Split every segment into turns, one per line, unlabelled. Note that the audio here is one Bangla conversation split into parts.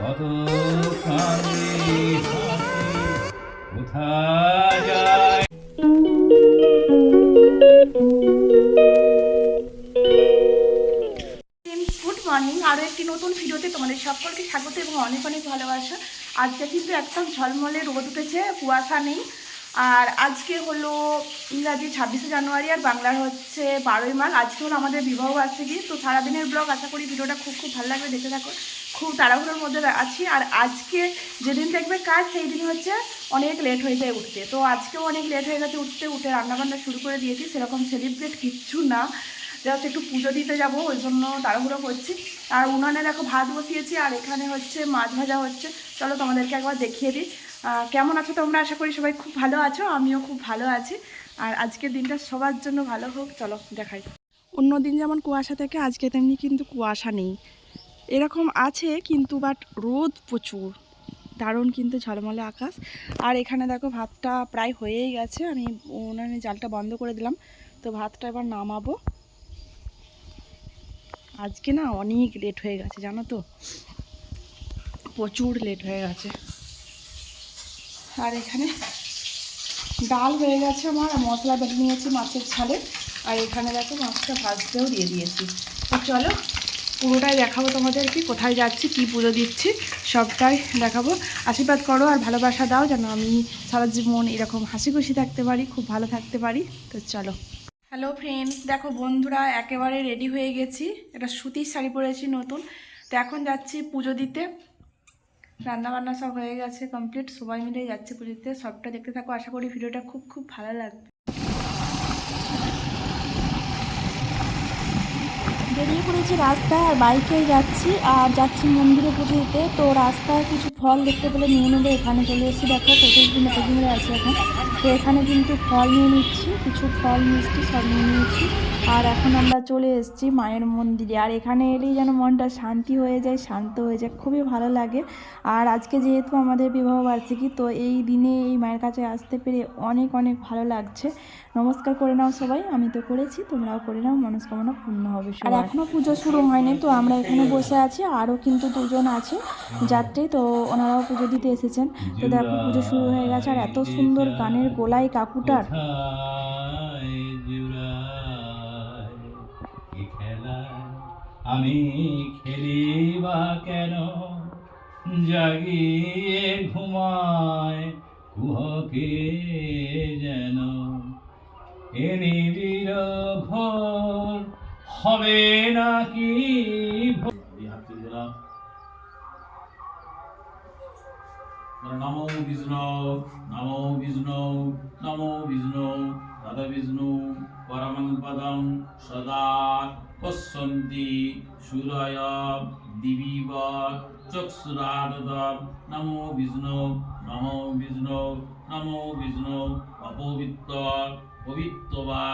কত কোথায় যায়
গুড মর্নিং আরও একটি নতুন ভিডিওতে তোমাদের সকলকে স্বাগত এবং অনেক অনেক ভালোবাসা। আজকে কিন্তু একদম ঝলমলে রোদ উঠেছে, কুয়াশা নেই। আর আজকে হলো ইংরাজি ছাব্বিশে জানুয়ারি আর বাংলার হচ্ছে বারোই মাস আজকে হলো আমাদের বিবাহ বার্ষিকী। তো সারাদিনের ব্লগ আশা করি ভিডিওটা খুব খুব ভালো লাগবে দেখে থাকো। খুব তাড়াহুড়োর মধ্যে আছি। আর আজকে যেদিন দেখবে কাজ, সেই দিন হচ্ছে অনেক লেট হয়ে যায় উঠতে। তো আজকেও অনেক লেট হয়ে গেছে উঠতে, উঠে রান্নাবান্না শুরু করে দিয়েছি। সেরকম সেলিব্রেট কিচ্ছু না। জাস্ট একটু পুজো দিতে যাব, ওই জন্য তাড়াহুড়ো করছি। আর উনানে দেখো ভাত বসিয়েছি, আর এখানে হচ্ছে মাছ ভাজা হচ্ছে। চলো তোমাদেরকে একবার দেখিয়ে দিই। কেমন আছো তোমরা? আশা করি সবাই খুব ভালো আছো, আমিও খুব ভালো আছি। আর আজকের দিনটা সবার জন্য ভালো হোক, চলো দেখাই। অন্য দিন যেমন কুয়াশা থাকে, আজকে তেমনি কিন্তু কুয়াশা নেই। এরকম আছে কিন্তু বাট রোদ প্রচুর। দারুণ কিন্তু ঝলমলে আকাশ। আর এখানে দেখো ভাতটা প্রায় হয়েই গেছে। আমি উনানে জালটা বন্ধ করে দিলাম। তো ভাতটা এবার নামাবো। আজকে না অনেক লেট হয়ে গেছে, জানো তো? প্রচুর লেট হয়ে গেছে। আর এখানে ডাল হয়ে গেছে আমার মশলা বেটে নিয়েছি মাছের ছালে আর এখানে দেখো মাছটা ভাজতেও দিয়ে দিয়েছি। তো চলো, পুরোটাই দেখাবো তোমাদেরকে, কোথায় যাচ্ছি, কি পুজো দিচ্ছি, সবটাই দেখাবো। আশীর্বাদ করো আর ভালোবাসা দাও, যেন আমি সারা জীবন এরকম হাসি খুশি থাকতে পারি, খুব ভালো থাকতে পারি। তো চলো। হ্যালো ফ্রেন্ডস দেখো, বন্ধুরা, একেবারে রেডি হয়ে গেছি। একটা সুতির শাড়ি পরেছি নতুন। তো এখন যাচ্ছি পুজো দিতে। রান্নাবান্না সব হয়ে গেছে কমপ্লিট সবাই মিলে যাচ্ছে পুজো দিতে। সবটা দেখতে থাকো। আশা করি ভিডিওটা খুব খুব ভালো লাগবে। বেরিয়ে পড়েছি রাস্তায় আর বাইকে যাচ্ছি। আর যাচ্ছি মন্দিরে পুজো দিতে। তো রাস্তায় কিছু ফল দেখতে পেলে নিয়ে নেব। এখানে চলে এসেছি। দেখো, প্রচুর দিন আছে এখন। তো এখানে কিন্তু ফল নিয়ে নিচ্ছি। কিছু ফল মিষ্টি সব নিয়ে নিয়েছি। আর এখন আমরা চলে এসেছি মায়ের মন্দিরে। আর এখানে এলেই যেন মনটা শান্তি হয়ে যায় শান্ত হয়ে যায়। খুবই ভালো লাগে। আর আজকে যেহেতু আমাদের বিবাহ বার্ষিকী তো এই দিনে এই মায়ের কাছে আসতে পেরে অনেক অনেক ভালো লাগছে। নমস্কার করে নাও সবাই আমি তো করেছি তোমরাও করে নাও। মনস্কামনা পূর্ণ হবে আর এখনও পুজো শুরু হয়নি তো আমরা এখানে বসে আছি আরও কিন্তু দুজন আছে যাত্রী তো ওনারাও পুজো দিতে এসেছেন। তো দেখো পুজো শুরু হয়ে গেছে আর এত সুন্দর গানের গোলাই কাকুটার।
আমি খেলি বা কেন? জাগিয়ে ঘুমায় কুহকে যেন। এ নিবিড় ঘর হবে নাকি
নমো বিষ্ণু নমো বিষ্ণু নমো বিষ্ণু তদ বিষ্ণু পরমং পদম সদা পশ্যন্তি সুরয় দিবিব চক্ষুরাদদ। নমো বিষ্ণু নমো বিষ্ণু নমো বিষ্ণু অপবিত্র পবিত্রবা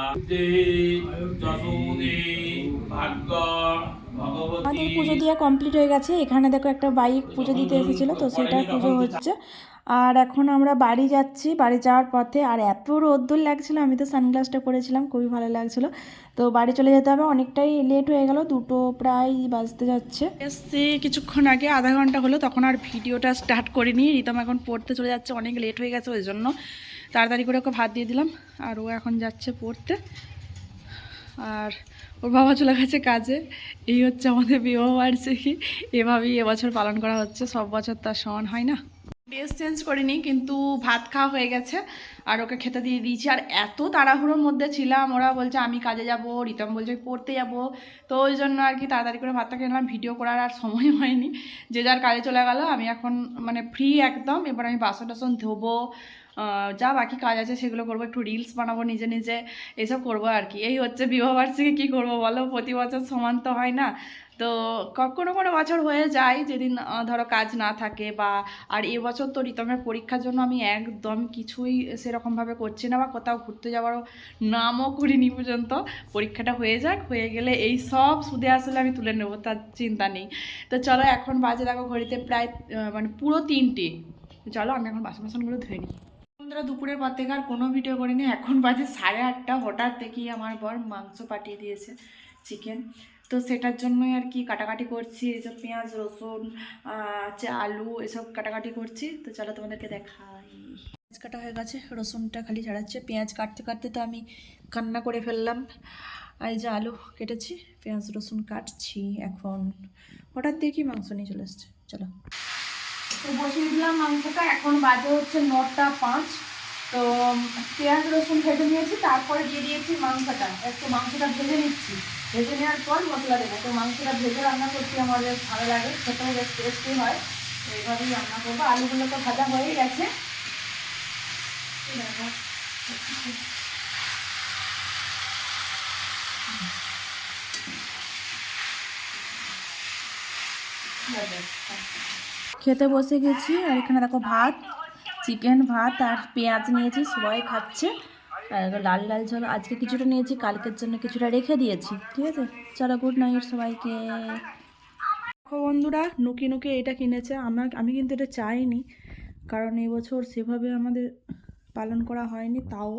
যশোদে ভাগ্য
আমাদের পুজো দিয়ে কমপ্লিট হয়ে গেছে। এখানে দেখো একটা বাইক পুজো দিতে এসেছিল তো সেটা পুজো হচ্ছে। আর এখন আমরা বাড়ি যাচ্ছি বাড়ি যাওয়ার পথে। আর এত রোদ্দুর লাগছিল আমি তো সানগ্লাসটা পরেছিলাম খুবই ভালো লাগছিল। তো বাড়ি চলে যেতে হবে অনেকটাই লেট হয়ে গেল দুটো প্রায় বাজতে যাচ্ছে। এসছি কিছুক্ষণ আগে আধা ঘণ্টা হলো তখন আর ভিডিওটা স্টার্ট করিনি। রিতম এখন পড়তে চলে যাচ্ছে অনেক লেট হয়ে গেছে ওই জন্য। তাড়াতাড়ি করে ওকে ভাত দিয়ে দিলাম আর ও এখন যাচ্ছে পড়তে। আর ওর বাবা চলে গেছে কাজে। এই হচ্ছে আমাদের বিবাহ বার্ষিকী। এভাবেই এবছর পালন করা হচ্ছে। সব বছর তার সমান হয় না। ড্রেস চেঞ্জ করিনি, কিন্তু ভাত খাওয়া হয়ে গেছে। আর ওকে খেতে দিয়ে দিয়েছি। আর এত তাড়াহুড়োর মধ্যে ছিলাম। ওরা বলছে, আমি কাজে যাব। রিতম বলছে, পড়তে যাব। তো ওই জন্য আর কি তাড়াতাড়ি করে ভাতটা খেয়ে নিলাম। ভিডিও করার আর সময় হয়নি। যে যার কাজে চলে গেল, আমি এখন মানে ফ্রি একদম। এবার আমি বাসন টাসন ধোবো। যা বাকি কাজ আছে সেগুলো করব, একটু রিলস বানাবো, নিজে নিজে এসব করব আর কি। এই হচ্ছে বিবাহবার্ষিকী কী করব বলো? প্রতি বছর সমান তো হয় না। তো কোনো কোনো বছর হয়ে যায় যেদিন ধরো কাজ না থাকে বা, আর এবছর তো রিতমের পরীক্ষার জন্য আমি একদম কিছুই সেরকমভাবে করছি না বা কোথাও ঘুরতে যাওয়ারও নামও করিনি পর্যন্ত। পরীক্ষাটা হয়ে যাক, হয়ে গেলে এই সব সুদে আসলে আমি তুলে নেব, তার চিন্তা নেই। তো চলো এখন বাজে দেখো ঘড়িতে প্রায় মানে পুরো তিনটে। চলো আমি এখন বাসন বাসনগুলো ধুয়ে নিই। বন্ধুরা, দুপুরের পর থেকে আর কোনো ভিডিও করিনি। এখন বাজে সাড়ে আটটা। হঠাৎ দেখি আমার বর মাংস পাঠিয়ে দিয়েছে চিকেন তো সেটার জন্যই আর কি কাটাকাটি করছি। এসব পেঁয়াজ, রসুন আছে আলু, এসব কাটাকাটি করছি। তো চলো তোমাদেরকে দেখাই। পেঁয়াজ কাটা হয়ে গেছে, রসুনটা খালি ছাড়াচ্ছে। পেঁয়াজ কাটতে কাটতে তো আমি কান্না করে ফেললাম। আর এই যে আলু কেটেছি, পেঁয়াজ, রসুন কাটছি এখন। হঠাৎ দেখি মাংস নিয়ে চলে এসছে। চলো। তো বসিয়ে দিলাম মাংসটা। এখন বাজে হচ্ছে নটা পাঁচ। তো পেঁয়াজ, রসুন ভেজে নিয়েছি, তারপরে দিয়ে দিয়েছি মাংসটা। একটু মাংসটা ভেজে নিচ্ছি। ভেজে নেওয়ার পর মশলা দেবো। তো মাংসটা ভেজে রান্না করতে আমার বেশ ভালো লাগে। খেতেও বেশ টেস্টি হয়। তো এইভাবেই রান্না করব। আলুগুলো তো ভাজা হয়েই গেছে। খেতে বসে গেছি আর এখানে দেখো ভাত, চিকেন ভাত আর পেঁয়াজ নিয়েছি, সবাই খাচ্ছে। লাল লাল ঝোল, আজকে কিছুটা নিয়েছি, কালকের জন্য কিছুটা রেখে দিয়েছি, ঠিক আছে? চলো গুড নাইট সবাইকে। দেখো বন্ধুরা, নুকি নুকি এটা কিনেছে, আমার, আমি কিন্তু এটা চাইনি, কারণ এবছর সেভাবে আমাদের পালন করা হয়নি, তাও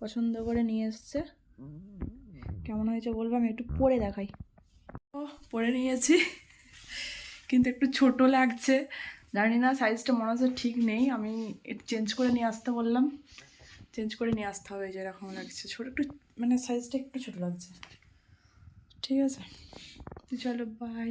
পছন্দ করে নিয়ে এসছে। কেমন হয়েছে বলব, আমি একটু পরে দেখাই। ও পরে নিয়েছি। কিন্তু একটু ছোট লাগছে। জানি না সাইজটা মনে হচ্ছে ঠিক নেই। আমি চেঞ্জ করে নিয়ে আসতে বললাম। চেঞ্জ করে নিয়ে আসতে হবে, যেরকম লাগছে। ছোট, একটু মানে সাইজটা একটু ছোট লাগছে। ঠিক আছে। চলো বাই